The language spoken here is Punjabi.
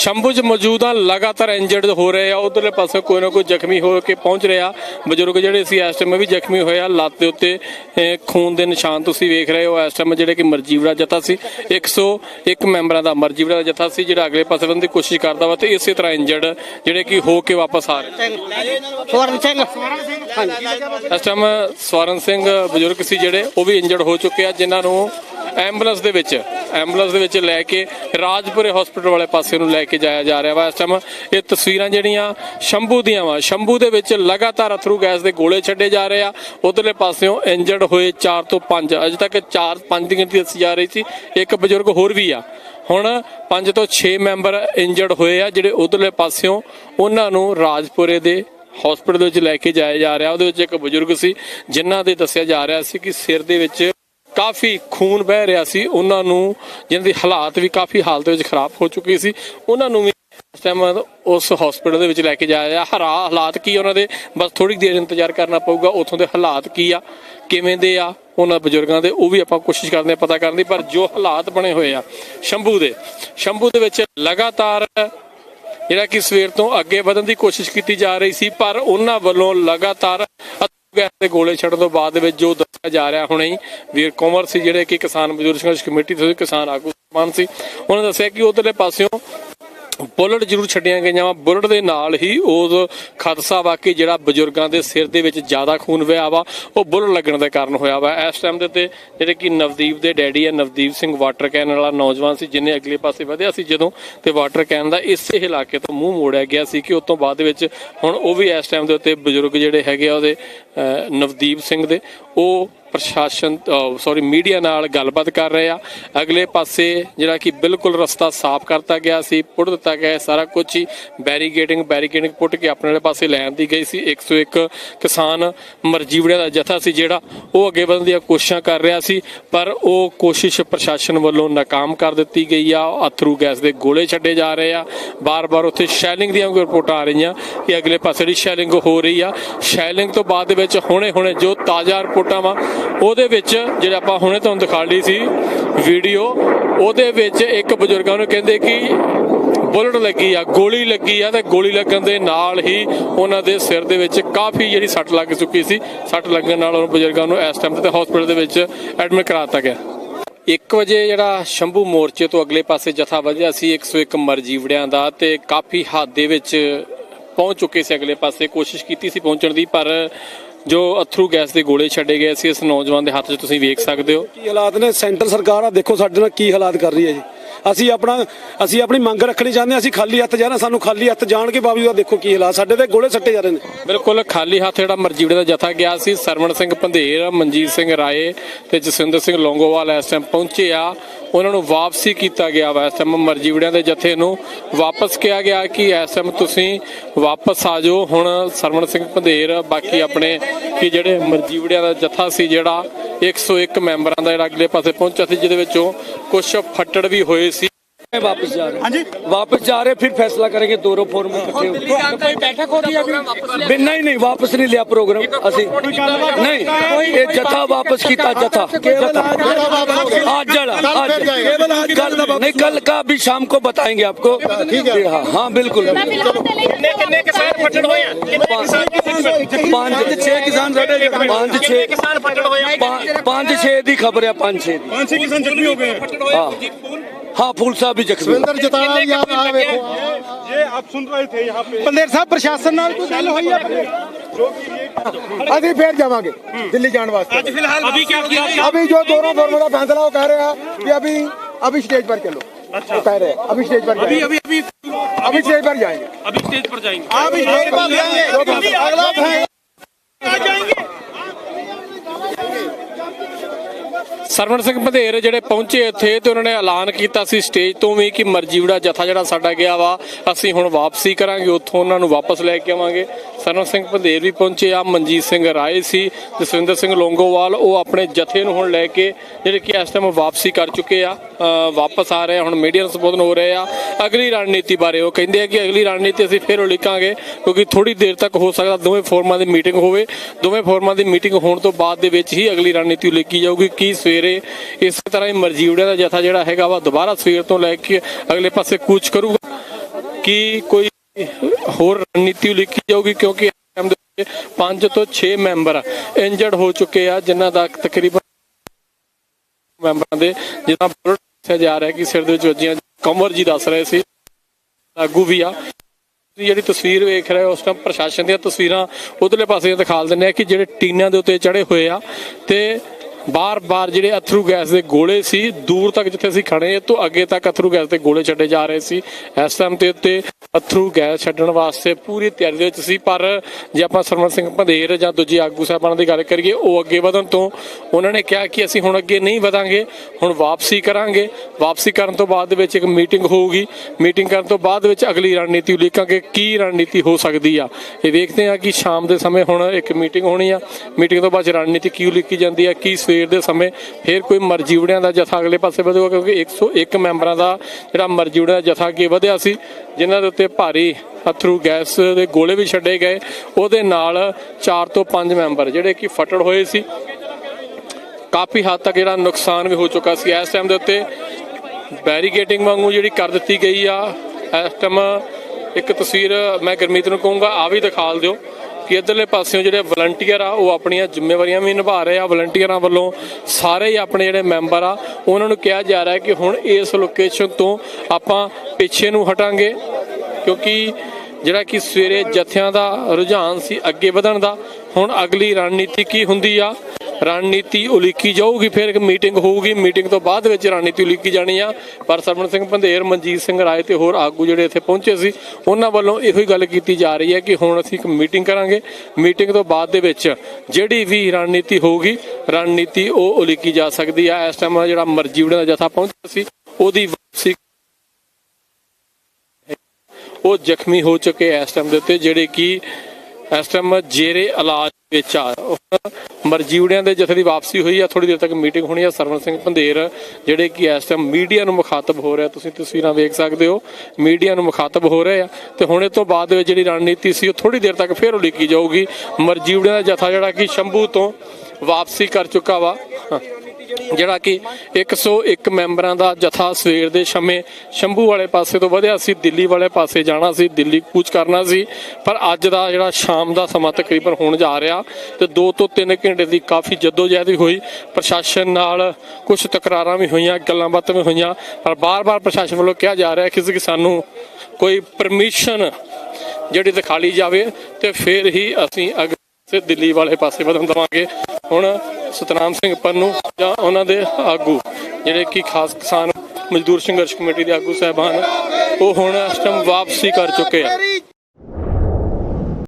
ਸ਼ੰਭੂ 'ਚ ਮੌਜੂਦ ਲਗਾਤਾਰ ਇੰਜਰਡ ਹੋ ਰਹੇ ਆ। ਉਧਰਲੇ ਪਾਸੇ ਕੋਈ ਨਾ ਕੋਈ ਜ਼ਖਮੀ ਹੋ ਕੇ ਪਹੁੰਚ ਰਿਹਾ। ਬਜ਼ੁਰਗ ਜਿਹੜੇ ਸੀ ਇਸ ਟਾਈਮ ਵੀ ਜ਼ਖਮੀ ਹੋਏ ਆ। ਲੱਤ ਦੇ ਉੱਤੇ ਖੂਨ ਦੇ ਨਿਸ਼ਾਨ ਤੁਸੀਂ ਵੇਖ ਰਹੇ ਹੋ। ਇਸ ਟਾਈਮ ਜਿਹੜੇ ਕਿ ਮਰਜੀਵੜਾ ਜਥਾ ਸੀ 101 ਮੈਂਬਰਾਂ ਦਾ ਮਰਜੀਵੜਾ ਦਾ ਜਥਾ ਸੀ ਜਿਹੜਾ ਅਗਲੇ ਪਾਸੇ ਦੀ ਕੋਸ਼ਿਸ਼ ਕਰਦਾ ਵਾ ਤੇ ਇਸੇ ਤਰ੍ਹਾਂ ਇੰਜਰਡ ਜਿਹੜੇ ਕਿ ਹੋ ਕੇ ਵਾਪਸ ਆ ਰਹੇ। ਸਵਰਨ ਸਿੰਘ। ਇਸ ਟਾਈਮ ਸਵਰਨ ਸਿੰਘ ਬਜ਼ੁਰਗ ਸੀ ਜਿਹੜੇ ਉਹ ਵੀ ਇੰਜਰਡ ਹੋ ਚੁੱਕੇ ਆ ਜਿਨ੍ਹਾਂ ਨੂੰ ਐਂਬੂਲੈਂਸ ਦੇ ਵਿੱਚ ਐਂਬੂਲੈਂਸ ਦੇ ਵਿੱਚ ਲੈ ਕੇ ਰਾਜਪੁਰੇ ਹਸਪੀਟਲ ਵਾਲੇ ਪਾਸੇ ਨੂੰ ਲੈ ਕੇ ਜਾਇਆ ਜਾ ਰਿਹਾ ਵਾ। ਇਸ ਟਾਈਮ ਇਹ ਤਸਵੀਰਾਂ ਜਿਹੜੀਆਂ ਸ਼ੰਭੂ ਦੀਆਂ ਵਾ। ਸ਼ੰਭੂ ਦੇ ਵਿੱਚ ਲਗਾਤਾਰ ਅਥਰੂ ਗੈਸ ਦੇ ਗੋਲੇ ਛੱਡੇ ਜਾ ਰਹੇ ਆ। ਉਧਰਲੇ ਪਾਸਿਓਂ ਇੰਜਰਡ ਹੋਏ 4 ਤੋਂ 5 ਅਜੇ ਤੱਕ 4 5 ਦੀ ਗਿਣਤੀ ਦੱਸੀ ਜਾ ਰਹੀ ਸੀ। ਇੱਕ ਬਜ਼ੁਰਗ ਹੋਰ ਵੀ ਆ। ਹੁਣ 5 ਤੋਂ 6 ਮੈਂਬਰ ਇੰਜਰਡ ਹੋਏ ਆ, ਜਿਹੜੇ ਉਧਰਲੇ ਪਾਸਿਓਂ ਉਹਨਾਂ ਨੂੰ ਰਾਜਪੁਰੇ ਦੇ ਹਸਪੀਟਲ ਵਿੱਚ ਲੈ ਕੇ ਜਾਇਆ ਜਾ ਰਿਹਾ। ਉਹਦੇ ਵਿੱਚ ਇੱਕ ਬਜ਼ੁਰਗ ਸੀ, ਜਿਨ੍ਹਾਂ ਦੇ ਦੱਸਿਆ ਜਾ ਰਿਹਾ ਸੀ ਕਿ ਸਿਰ ਦੇ ਵਿੱਚ ਕਾਫੀ ਖੂਨ ਵਹਿ ਰਿਹਾ ਸੀ। ਉਹਨਾਂ ਨੂੰ ਜਿਨ੍ਹਾਂ ਦੀ ਹਾਲਾਤ ਵੀ ਕਾਫੀ ਹਾਲਤ ਵਿੱਚ ਖਰਾਬ ਹੋ ਚੁੱਕੀ ਸੀ। ਉਹਨਾਂ ਨੂੰ ਵੀ ਇਸ ਟਾਈਮ ਉਸ ਹਸਪੀਟਲ ਦੇ ਵਿੱਚ ਲੈ ਕੇ ਜਾਇਆ ਜਾ ਹਰਾ ਹਾਲਾਤ ਕੀ ਉਹਨਾਂ ਦੇ? ਬਸ ਥੋੜੀ ਦੇਰ ਇੰਤਜ਼ਾਰ ਕਰਨਾ ਪਊਗਾ। ਉੱਥੋਂ ਦੇ ਹਾਲਾਤ ਕੀ ਆ? ਕਿਵੇਂ ਦੇ ਆ? ਉਹਨਾਂ ਬਜ਼ੁਰਗਾਂ ਦੇ ਉਹ ਵੀ ਆਪਾਂ ਕੋਸ਼ਿਸ਼ ਕਰਦੇ ਆ ਪਤਾ ਕਰਨ ਦੀ। ਪਰ ਜੋ ਹਾਲਾਤ ਬਣੇ ਹੋਏ ਆ, ਸ਼ੰਭੂ ਦੇ ਸ਼ੰਭੂ ਦੇ ਵਿੱਚ ਲਗਾਤਾਰ ਜਿਹੜਾ ਕਿ ਸਵੇਰ ਤੋਂ ਅੱਗੇ ਵਧਣ ਦੀ ਕੋਸ਼ਿਸ਼ ਕੀਤੀ ਜਾ ਰਹੀ ਸੀ। ਪਰ ਉਹਨਾਂ ਵੱਲੋਂ ਲਗਾਤਾਰ ਗੈਸ ਦੇ ਗੋਲੇ ਛੱਡਣ ਤੋਂ ਬਾਅਦ ਦੇ ਵਿੱਚ ਜੋ ਦੱਸਿਆ ਜਾ ਰਿਹਾ ਹੁਣੇ ਹੀ ਵੀਰ ਕੁੰਵਰ ਸੀ ਜਿਹੜੇ ਕਿ ਕਿਸਾਨ ਮਜ਼ਦੂਰ ਸੰਘਰਸ਼ ਕਮੇਟੀ ਦੇ ਕਿਸਾਨ ਆਗੂ ਸਮਾਨ ਸੀ। ਉਹਨਾਂ ਦੱਸਿਆ ਕਿ ਉਧਰਲੇ ਪਾਸਿਓਂ ਬੁਲਟ ਜ਼ਰੂਰ ਛੱਡੀਆਂ ਗਈਆਂ ਵਾ। ਬੁਲਟ ਦੇ ਨਾਲ ਹੀ ਉਹ ਖਦਸ਼ਾ ਵਾ ਕਿ ਜਿਹੜਾ ਬਜ਼ੁਰਗਾਂ ਦੇ ਸਿਰ ਦੇ ਵਿੱਚ ਜ਼ਿਆਦਾ ਖੂਨ ਵਹਿਆ ਵਾ, ਉਹ ਬੁਲਟ ਲੱਗਣ ਦੇ ਕਾਰਨ ਹੋਇਆ ਵਾ। ਇਸ ਟਾਈਮ ਦੇ ਉੱਤੇ ਜਿਹੜੇ ਕਿ ਨਵਦੀਪ ਦੇ ਡੈਡੀ ਆ, ਨਵਦੀਪ ਸਿੰਘ ਵਾਟਰ ਕੈਨ ਵਾਲਾ ਨੌਜਵਾਨ ਸੀ, ਜਿਹਨੇ ਅਗਲੇ ਪਾਸੇ ਵਧਿਆ ਸੀ ਜਦੋਂ ਤੇ ਵਾਟਰ ਕੈਨ ਦਾ ਇਸੇ ਇਲਾਕੇ ਤੋਂ ਮੂੰਹ ਮੋੜਿਆ ਗਿਆ ਸੀ ਕਿ ਉਸ ਤੋਂ ਬਾਅਦ ਵਿੱਚ ਹੁਣ ਉਹ ਵੀ ਇਸ ਟਾਈਮ ਦੇ ਉੱਤੇ ਬਜ਼ੁਰਗ ਜਿਹੜੇ ਹੈਗੇ ਆ ਉਹਦੇ ਨਵਦੀਪ ਸਿੰਘ ਦੇ, ਉਹ ਪ੍ਰਸ਼ਾਸਨ ਸੌਰੀ ਮੀਡੀਆ ਨਾਲ ਗੱਲਬਾਤ ਕਰ ਰਹੇ ਆ। ਅਗਲੇ ਪਾਸੇ ਜਿਹੜਾ ਕਿ ਬਿਲਕੁਲ ਰਸਤਾ ਸਾਫ਼ ਕਰਤਾ ਗਿਆ ਸੀ, ਪੁੱਟ ਦਿੱਤਾ ਗਿਆ ਸਾਰਾ ਕੁਝ ਹੀ ਬੈਰੀਗੇਡਿੰਗ ਬੈਰੀਕੇਡਿੰਗ ਪੁੱਟ ਕੇ ਆਪਣੇ ਵਾਲੇ ਪਾਸੇ ਲੈਣ ਦੀ ਗਈ ਸੀ। 101 ਕਿਸਾਨ ਮਰਜੀਵੜਿਆਂ ਦਾ ਜਥਾ ਸੀ ਜਿਹੜਾ ਉਹ ਅੱਗੇ ਵਧਣ ਦੀਆਂ ਕੋਸ਼ਿਸ਼ਾਂ ਕਰ ਰਿਹਾ ਸੀ, ਪਰ ਉਹ ਕੋਸ਼ਿਸ਼ ਪ੍ਰਸ਼ਾਸਨ ਵੱਲੋਂ ਨਾਕਾਮ ਕਰ ਦਿੱਤੀ ਗਈ ਆ। ਅਥਰੂ ਗੈਸ ਦੇ ਗੋਲੇ ਛੱਡੇ ਜਾ ਰਹੇ ਆ। ਬਾਰ-ਬਾਰ ਉੱਥੇ ਸ਼ੈਲਿੰਗ ਦੀਆਂ ਵੀ ਰਿਪੋਰਟਾਂ ਆ ਰਹੀਆਂ ਕਿ ਅਗਲੇ ਪਾਸੇ ਜਿਹੜੀ ਸ਼ੈਲਿੰਗ ਹੋ ਰਹੀ ਆ। ਸ਼ੈਲਿੰਗ ਤੋਂ ਬਾਅਦ ਦੇ ਵਿੱਚ ਹੁਣੇ-ਹੁਣੇ ਜੋ ਤਾਜ਼ਾ ਰਿਪੋਰਟਾਂ ਵਾ ਉਹਦੇ ਵਿੱਚ ਜਿਹੜਾ ਆਪਾਂ ਹੁਣੇ ਤੁਹਾਨੂੰ ਦਿਖਾ ਲਈ ਸੀ ਵੀਡੀਓ, ਉਹਦੇ ਵਿੱਚ ਇੱਕ ਬਜ਼ੁਰਗਾਂ ਨੂੰ ਕਹਿੰਦੇ ਕਿ ਬੁਲਟ ਲੱਗੀ ਆ, ਗੋਲੀ ਲੱਗੀ ਆ ਤੇ ਗੋਲੀ ਲੱਗਣ ਦੇ ਨਾਲ ਹੀ ਉਹਨਾਂ ਦੇ ਸਿਰ ਦੇ ਵਿੱਚ ਕਾਫੀ ਜਿਹੜੀ ਸੱਟ ਲੱਗ ਚੁੱਕੀ ਸੀ। ਸੱਟ ਲੱਗਣ ਨਾਲ ਉਹਨਾਂ ਬਜ਼ੁਰਗਾਂ ਨੂੰ ਇਸ ਟਾਈਮ ਤੇ ਹਸਪੀਟਲ ਦੇ ਵਿੱਚ ਐਡਮਿਟ ਕਰਾ ਦਿੱਤਾ ਗਿਆ। 1 ਵਜੇ ਜਿਹੜਾ ਸ਼ੰਭੂ ਮੋਰਚੇ ਤੋਂ ਅਗਲੇ ਪਾਸੇ ਜਥਾ ਵਧਿਆ ਸੀ 101 ਮਰਜੀਵੜਿਆਂ ਦਾ ਤੇ ਕਾਫੀ ਹੱਦ ਦੇ ਵਿੱਚ ਪਹੁੰਚ ਚੁੱਕੇ ਸੀ ਅਗਲੇ ਪਾਸੇ। ਕੋਸ਼ਿਸ਼ ਕੀਤੀ ਸੀ ਪਹੁੰਚਣ ਦੀ, ਪਰ ਜੋ ਅਥਰੂ ਗੈਸ ਦੇ ਗੋਲੇ ਛੱਡੇ ਗਏ ਸੀ, ਇਸ ਨੌਜਵਾਨ ਦੇ ਹੱਥ 'ਚ ਤੁਸੀਂ ਵੇਖ ਸਕਦੇ ਹੋ। ਕੀ ਹਾਲਾਤ ਨੇ? ਸੈਂਟਰ ਸਰਕਾਰ ਆ, ਦੇਖੋ ਸਾਡੇ ਨਾਲ ਕੀ ਹਾਲਾਤ ਕਰ ਰਹੀ ਹੈ ਜੀ। ਅਸੀਂ ਆਪਣਾ, ਅਸੀਂ ਆਪਣੀ ਮੰਗ ਰੱਖਣੀ ਚਾਹੁੰਦੇ ਹਾਂ, ਅਸੀਂ ਖਾਲੀ ਹੱਥ ਜਾਣਾ ਸਾਨੂੰ ਖਾਲੀ ਹੱਥ ਜਾਣ ਕੇ ਬਾਵਜੂਦ ਦੇਖੋ ਕੀ ਹਾਲਾਤ, ਸਾਡੇ ਤੇ ਗੋਲੇ ਸੱਟੇ ਜਾ ਰਹੇ ਨੇ। ਬਿਲਕੁਲ, ਖਾਲੀ ਹੱਥ ਜਿਹੜਾ ਮਰਜੀਵੜੇ ਦਾ ਜਥਾ ਗਿਆ ਸੀ, ਸਰਵਣ ਸਿੰਘ ਪੰਧੇਰ, ਮਨਜੀਤ ਸਿੰਘ ਰਾਏ ਤੇ ਜਸਵਿੰਦਰ ਸਿੰਘ ਲੌਂਗੋਵਾਲ ਇਸ ਟਾਈਮ ਪਹੁੰਚੇ ਆ। ਉਹਨਾਂ ਨੂੰ ਵਾਪਸੀ ਕੀਤਾ ਗਿਆ ਵਾ, ਇਸ ਟਾਈਮ ਮਰਜੀਵੜਿਆਂ ਦੇ ਜਥੇ ਨੂੰ। ਵਾਪਸ ਕਿਹਾ ਗਿਆ ਕਿ ਇਸ ਟਾਈਮ ਤੁਸੀਂ ਵਾਪਸ ਆ ਜਾਓ। ਹੁਣ ਸਰਵਣ ਸਿੰਘ ਪੰਧੇਰ, ਬਾਕੀ ਆਪਣੇ ਕਿ ਜਿਹੜੇ ਮਰਜੀਵੜਿਆਂ ਦਾ ਜਥਾ ਸੀ ਜਿਹੜਾ 101 ਮੈਂਬਰਾਂ ਦਾ ਜਿਹੜਾ ਅਗਲੇ ਪਾਸੇ ਪਹੁੰਚਿਆ ਸੀ, ਜਿਹਦੇ ਵਿੱਚੋਂ ਕੁਝ ਫੱਟੜ ਵੀ ਹੋਏ वापस जा रहे हैं। हाँ जी। वापस जा रहे फिर फैसला करेंगे दोनों फोरम इकट्ठे कोई बैठक हो रही है अभी? नहीं नहीं वापस नहीं लिया प्रोग्राम तो असि। नहीं ये जथा वापस किया जथा। आज जड़ा नहीं कल का भी शाम को बताएँगे आपको। हाँ, हाँ। हाँ बिल्कुल। पाँच छह किसान पाँच छह पाँच छह की खबर है पाँच छह। पाँच छह किसान हो गए हाँ। हाँ हाँ फूल साहब भी जख्मी जताना भी आप आ देखो ये आप सुन रहे थे यहाँ पे ਪੰਦੇਰ ਸਾਹਿਬ ਪ੍ਰਸ਼ਾਸਨ ਨਾਲ ਕੋਈ ਗੱਲ ਹੋਈ ਹੈ ਅਸੀਂ ਫੇਰ ਜਾਵਾਂਗੇ ਦਿੱਲੀ ਜਾਣ ਵਾਸਤੇ फिलहाल अभी क्या किया अभी जो दोनों फॉर्मूला फैसला वो कह रहे हैं कि अभी अभी स्टेज पर चलो वो कह रहे हैं अभी स्टेज पर अभी जाएंगे अभी अभी अभी स्टेज पर जाएंगे अभी स्टेज पर जाएंगे अभी स्टेज पर जाएंगे अगला फैसला आ जाएंगे ਸਰਵਣ ਸਿੰਘ ਪੰਧੇਰ ਜਿਹੜੇ ਪਹੁੰਚੇ ਇੱਥੇ ਤੇ ਉਹਨਾਂ ਨੇ ਐਲਾਨ ਕੀਤਾ ਸੀ ਸਟੇਜ ਤੋਂ ਵੀ ਕਿ ਮਰਜੀਵੜਾ ਜਥਾ ਜਿਹੜਾ ਸਾਡਾ ਗਿਆ ਵਾ, ਅਸੀਂ ਹੁਣ ਵਾਪਸੀ ਕਰਾਂਗੇ, ਉੱਥੋਂ ਉਹਨਾਂ ਨੂੰ ਵਾਪਸ ਲੈ ਕੇ ਆਵਾਂਗੇ। ਸਰਵਣ ਸਿੰਘ ਪੰਧੇਰ ਵੀ ਪਹੁੰਚੇ ਆ, ਮਨਜੀਤ ਸਿੰਘ ਰਾਏ ਸੀ, ਜਸਵਿੰਦਰ ਸਿੰਘ ਲੋਂਗੋਵਾਲ, ਉਹ ਆਪਣੇ ਜਥੇ ਨੂੰ ਹੁਣ ਲੈ ਕੇ ਜਿਹੜੇ ਕਿ ਇਸ ਟਾਈਮ ਵਾਪਸੀ ਕਰ ਚੁੱਕੇ ਆ ਵਾਪਸ ਆ ਰਹੇ ਆ, ਹੁਣ ਮੀਡੀਆ ਨੂੰ ਸੰਬੋਧਨ ਹੋ ਰਹੇ ਆ। ਅਗਲੀ ਰਣਨੀਤੀ ਬਾਰੇ ਉਹ ਕਹਿੰਦੇ ਆ ਕਿ ਅਗਲੀ ਰਣਨੀਤੀ ਅਸੀਂ ਫਿਰ ਉਲੀਕਾਂਗੇ ਕਿਉਂਕਿ ਥੋੜੀ ਦੇਰ ਤੱਕ ਹੋ ਸਕਦਾ ਦੋਵੇਂ ਫੋਰਮਾਂ ਦੀ ਮੀਟਿੰਗ ਹੋਵੇ। ਦੋਵੇਂ ਫੋਰਮਾਂ ਦੀ ਮੀਟਿੰਗ ਹੋਣ ਤੋਂ ਬਾਅਦ ਦੇ ਵਿੱਚ ਹੀ ਅਗਲੀ ਰਣਨੀਤੀ ਉਲੀਕੀ ਜਾਊਗੀ ਕੀ ਸਵੇਰੇ ਇਸੇ ਤਰ੍ਹਾਂ ਹੀ ਮਰਜੀਵੜਿਆਂ ਦਾ ਜਥਾ ਜਿਹੜਾ ਹੈਗਾ ਵਾ ਦੁਬਾਰਾ ਸਵੇਰ ਤੋਂ ਲੈ ਕੇ ਅਗਲੇ ਪਾਸੇ ਕੂਚ ਕਰੂਗਾ ਕਿ ਕੋਈ ਹੋਰ ਰਣਨੀਤੀ ਲਿਖੀ ਜਾਊਗੀ ਕਿਉਂਕਿ ਪੰਜ ਤੋਂ 6 ਮੈਂਬਰ ਇੰਜਰਡ ਹੋ ਚੁੱਕੇ ਆ, ਜਿਨ੍ਹਾਂ ਦਾ ਤਕਰੀਬਨ ਮੈਂਬਰਾਂ ਦੇ ਜਿੱਦਾਂ ਬੁਲਟ ਦੱਸਿਆ ਜਾ ਰਿਹਾ ਕਿ ਸਿਰ ਦੇ ਵਿੱਚ ਵੱਜੀਆਂ ਕਮਰ ਜੀ ਦੱਸ ਰਹੇ ਸੀ। ਲਾਗੂ ਵੀ ਆ। ਤੁਸੀਂ ਜਿਹੜੀ ਤਸਵੀਰ ਵੇਖ ਰਹੇ ਹੋ, ਉਸ ਟਾਈਮ ਪ੍ਰਸ਼ਾਸਨ ਦੀਆਂ ਤਸਵੀਰਾਂ ਉਧਰਲੇ ਪਾਸੇ ਦਿਖਾ ਦਿੰਦੇ ਆ ਕਿ ਜਿਹੜੇ ਟੀਨਾਂ ਦੇ ਉੱਤੇ ਚੜੇ ਹੋਏ ਆ ਤੇ ਬਾਰ-ਬਾਰ ਜਿਹੜੇ ਅਥਰੂ ਗੈਸ ਦੇ ਗੋਲੇ ਸੀ, ਦੂਰ ਤੱਕ ਜਿੱਥੇ ਅਸੀਂ ਖੜੇ ਇਹ ਤੋਂ ਅੱਗੇ ਤੱਕ ਅਥਰੂ ਗੈਸ ਦੇ ਗੋਲੇ ਛੱਡੇ ਜਾ ਰਹੇ ਸੀ। ਇਸ ਟਾਈਮ ਤੇ ਉੱਤੇ ਅਥਰੂ ਗੈਸ ਛੱਡਣ ਵਾਸਤੇ ਪੂਰੀ ਤਿਆਰੀ ਦੇ ਵਿੱਚ ਸੀ, ਪਰ ਜੇ ਆਪਾਂ ਸਰਵਨ ਸਿੰਘ ਭੰਦੇਰ ਜਾਂ ਦੂਜੀ ਆਗੂ ਸਾਹਿਬਾਨਾਂ ਦੀ ਗੱਲ ਕਰੀਏ, ਉਹ ਅੱਗੇ ਵਧਣ ਤੋਂ ਉਹਨਾਂ ਨੇ ਕਿਹਾ ਕਿ ਅਸੀਂ ਹੁਣ ਅੱਗੇ ਨਹੀਂ ਵਧਾਂਗੇ, ਹੁਣ ਵਾਪਸੀ ਕਰਾਂਗੇ। ਵਾਪਸੀ ਕਰਨ ਤੋਂ ਬਾਅਦ ਦੇ ਵਿੱਚ ਇੱਕ ਮੀਟਿੰਗ ਹੋਊਗੀ। ਮੀਟਿੰਗ ਕਰਨ ਤੋਂ ਬਾਅਦ ਵਿੱਚ ਅਗਲੀ ਰਣਨੀਤੀ ਉਲੀਕਾਂਗੇ ਕੀ ਰਣਨੀਤੀ ਹੋ ਸਕਦੀ ਆ। ਇਹ ਦੇਖਦੇ ਆ ਕਿ ਸ਼ਾਮ ਦੇ ਸਮੇਂ ਹੁਣ ਇੱਕ ਮੀਟਿੰਗ ਹੋਣੀ ਆ। ਮੀਟਿੰਗ ਤੋਂ ਬਾਅਦ 'ਚ ਰਣਨੀਤੀ ਕੀ ਉਲੀਕੀ ਜਾਂਦੀ ਆ, ਕੀ ਸਵੇਰ ਦੇ ਸਮੇਂ ਫਿਰ ਕੋਈ ਮਰਜੀਵੜਿਆਂ ਦਾ ਜਥਾ ਅਗਲੇ ਪਾਸੇ ਵਧੂਗਾ, ਕਿਉਂਕਿ 101 ਮੈਂਬਰਾਂ ਦਾ ਜਿਹੜਾ ਮਰਜੀਵੜਿਆਂ ਦਾ ਜਥਾ ਅੱਗੇ ਵਧਿਆ ਸੀ, ਜਿਨ੍ਹਾਂ ਦੇ ਉੱਤੇ ਭਾਰੀ ਅਥਰੂ ਗੈਸ ਦੇ ਗੋਲੇ ਵੀ ਛੱਡੇ ਗਏ। ਉਹਦੇ ਨਾਲ 4 ਤੋਂ 5 ਮੈਂਬਰ ਜਿਹੜੇ ਕਿ ਫਟੜ ਹੋਏ ਸੀ। ਕਾਫੀ ਹੱਦ ਤੱਕ ਜਿਹੜਾ ਨੁਕਸਾਨ ਵੀ ਹੋ ਚੁੱਕਾ ਸੀ। ਇਸ ਟਾਈਮ ਦੇ ਉੱਤੇ ਬੈਰੀਕੇਟਿੰਗ ਵਾਂਗੂ ਜਿਹੜੀ ਕਰ ਦਿੱਤੀ ਗਈ ਆ। ਇਸ ਟਾਈਮ ਇੱਕ ਤਸਵੀਰ ਮੈਂ ਗੁਰਮੀਤ ਨੂੰ ਕਹੂੰਗਾ ਆ ਵੀ ਦਿਖਾ ਦਿਓ। ਕਿ ਇਧਰਲੇ ਪਾਸਿਓਂ ਜਿਹੜੇ ਵਲੰਟੀਅਰ ਆ, ਉਹ ਆਪਣੀਆਂ ਜ਼ਿੰਮੇਵਾਰੀਆਂ ਵੀ ਨਿਭਾ ਰਹੇ ਆ। ਵਲੰਟੀਅਰਾਂ ਵੱਲੋਂ ਸਾਰੇ ਹੀ ਆਪਣੇ ਜਿਹੜੇ ਮੈਂਬਰ ਆ, ਉਹਨਾਂ ਨੂੰ ਕਿਹਾ ਜਾ ਰਿਹਾ ਕਿ ਹੁਣ ਇਸ ਲੋਕੇਸ਼ਨ ਤੋਂ ਆਪਾਂ ਪਿੱਛੇ ਨੂੰ ਹਟਾਂਗੇ, ਕਿਉਂਕਿ ਜਿਹੜਾ ਕਿ ਸਵੇਰੇ ਜਥਿਆਂ ਦਾ ਰੁਝਾਨ ਸੀ ਅੱਗੇ ਵਧਣ ਦਾ, ਹੁਣ ਅਗਲੀ ਰਣਨੀਤੀ ਕੀ ਹੁੰਦੀ ਆ ਰਣਨੀਤੀ ਉਲੀਕੀ ਜਾਊਗੀ, ਫਿਰ ਇੱਕ ਮੀਟਿੰਗ ਹੋਊਗੀ। ਮੀਟਿੰਗ ਤੋਂ ਬਾਅਦ ਵਿੱਚ ਰਣਨੀਤੀ ਉਲੀਕੀ ਜਾਣੀ ਆ। ਪਰ ਸਰਵਣ ਸਿੰਘ ਭੰਦੇਰ, ਮਨਜੀਤ ਸਿੰਘ ਰਾਏ ਤੇ ਹੋਰ ਆਗੂ ਜਿਹੜੇ ਇੱਥੇ ਪਹੁੰਚੇ ਸੀ, ਉਹਨਾਂ ਵੱਲੋਂ ਇਹੋ ਹੀ ਗੱਲ ਕੀਤੀ ਜਾ ਰਹੀ ਹੈ ਕਿ ਹੁਣ ਅਸੀਂ ਇੱਕ ਮੀਟਿੰਗ ਕਰਾਂਗੇ। ਮੀਟਿੰਗ ਤੋਂ ਬਾਅਦ ਦੇ ਵਿੱਚ ਜਿਹੜੀ ਵੀ ਰਣਨੀਤੀ ਹੋਊਗੀ, ਰਣਨੀਤੀ ਉਹ ਉਲੀਕੀ ਜਾ ਸਕਦੀ ਆ। ਇਸ ਟਾਈਮ ਜਿਹੜਾ ਮਰਜ਼ੀ ਦਾ ਜਥਾ ਪਹੁੰਚਿਆ ਸੀ, ਉਹਦੀ ਵਾਪਸੀ ਉਹ ਜ਼ਖਮੀ ਹੋ ਚੁੱਕੇ ਇਸ ਟਾਈਮ ਦੇ ਉੱਤੇ, ਜਿਹੜੇ ਕਿ ਇਸ ਟਾਈਮ ਜੇਰੇ ਇਲਾਜ ਵਿੱਚ ਆ। ਹੁਣ ਮਰਜੀਵੜਿਆਂ ਦੇ ਜਥੇ ਦੀ ਵਾਪਸੀ ਹੋਈ ਆ ਥੋੜੀ ਦੇਰ ਤੱਕ ਮੀਟਿੰਗ ਹੋਣੀ ਆ। ਸਰਵਨ ਸਿੰਘ ਭੰਦੇਰ, ਜਿਹੜੇ ਕਿ ਇਸ ਟਾਈਮ ਮੀਡੀਆ ਨੂੰ ਮੁਖਾਤਬ ਹੋ ਰਿਹਾ, ਤੁਸੀਂ ਤਸਵੀਰਾਂ ਵੇਖ ਸਕਦੇ ਹੋ। ਮੀਡੀਆ ਨੂੰ ਮੁਖਾਤਬ ਹੋ ਰਹੇ ਆ। ਤੇ ਹੁਣ ਇਹ ਤੋਂ ਬਾਅਦ ਵਿੱਚ ਜਿਹੜੀ ਰਣਨੀਤੀ ਸੀ, ਉਹ ਥੋੜੀ ਦੇਰ ਤੱਕ ਫੇਰ ਉਲੀਕੀ ਜਾਊਗੀ। ਮਰਜੀਵੜਿਆਂ ਦਾ ਜਥਾ ਜਿਹੜਾ ਕਿ ਸ਼ੰਭੂ ਤੋਂ ਵਾਪਸੀ ਕਰ ਚੁੱਕਾ ਵਾ। ਹਾਂ। ਜਿਹੜਾ ਕਿ 101 ਮੈਂਬਰਾਂ ਦਾ ਜਥਾ ਸਵੇਰ ਦੇ ਸਮੇਂ ਸ਼ੰਭੂ ਵਾਲੇ ਪਾਸੇ ਤੋਂ ਵਧਿਆ ਸੀ, ਦਿੱਲੀ ਵਾਲੇ ਪਾਸੇ ਜਾਣਾ ਸੀ, ਦਿੱਲੀ ਕੂਚ ਕਰਨਾ ਸੀ। ਪਰ ਅੱਜ ਦਾ ਜਿਹੜਾ ਸ਼ਾਮ ਦਾ ਸਮਾਂ ਤਕਰੀਬਨ ਹੋਣ ਜਾ ਰਿਹਾ ਤੇ 2 ਤੋਂ 3 ਘੰਟੇ ਦੀ ਕਾਫੀ ਜਦੋਜਹਿਦ ਵੀ ਹੋਈ। ਪ੍ਰਸ਼ਾਸਨ ਨਾਲ ਕੁਝ ਤਕਰਾਰਾਂ ਵੀ ਹੋਈਆਂ, ਗੱਲਾਂ ਬਾਤਾਂ ਵੀ ਹੋਈਆਂ, ਪਰ ਬਾਰ-ਬਾਰ ਪ੍ਰਸ਼ਾਸਨ ਵੱਲੋਂ ਕਿਹਾ ਜਾ ਰਿਹਾ ਕਿ ਸਾਨੂੰ ਕੋਈ ਪਰਮਿਸ਼ਨ ਜਿਹੜੀ ਦਿਖਾਲੀ ਜਾਵੇ ਤੇ ਫਿਰ ਹੀ ਅਸੀਂ ਅਗਰ ਦਿੱਲੀ ਵਾਲੇ ਪਾਸੇ ਵਧਣ ਦਵਾਂਗੇ। ਹੁਣ ਸਤਨਾਮ ਸਿੰਘ ਪੰਨੂ ਜਾਂ ਉਹਨਾਂ ਦੇ ਆਗੂ, ਜਿਹੜੇ ਕਿ ਖਾਸ ਕਿਸਾਨ ਮਜ਼ਦੂਰ ਸੰਘਰਸ਼ ਕਮੇਟੀ ਦੇ ਆਗੂ ਸਹਿਬਾਨ, ਉਹ ਹੁਣ ਇਸ ਟਾਈਮ ਵਾਪਸੀ ਕਰ ਚੁੱਕੇ ਆ।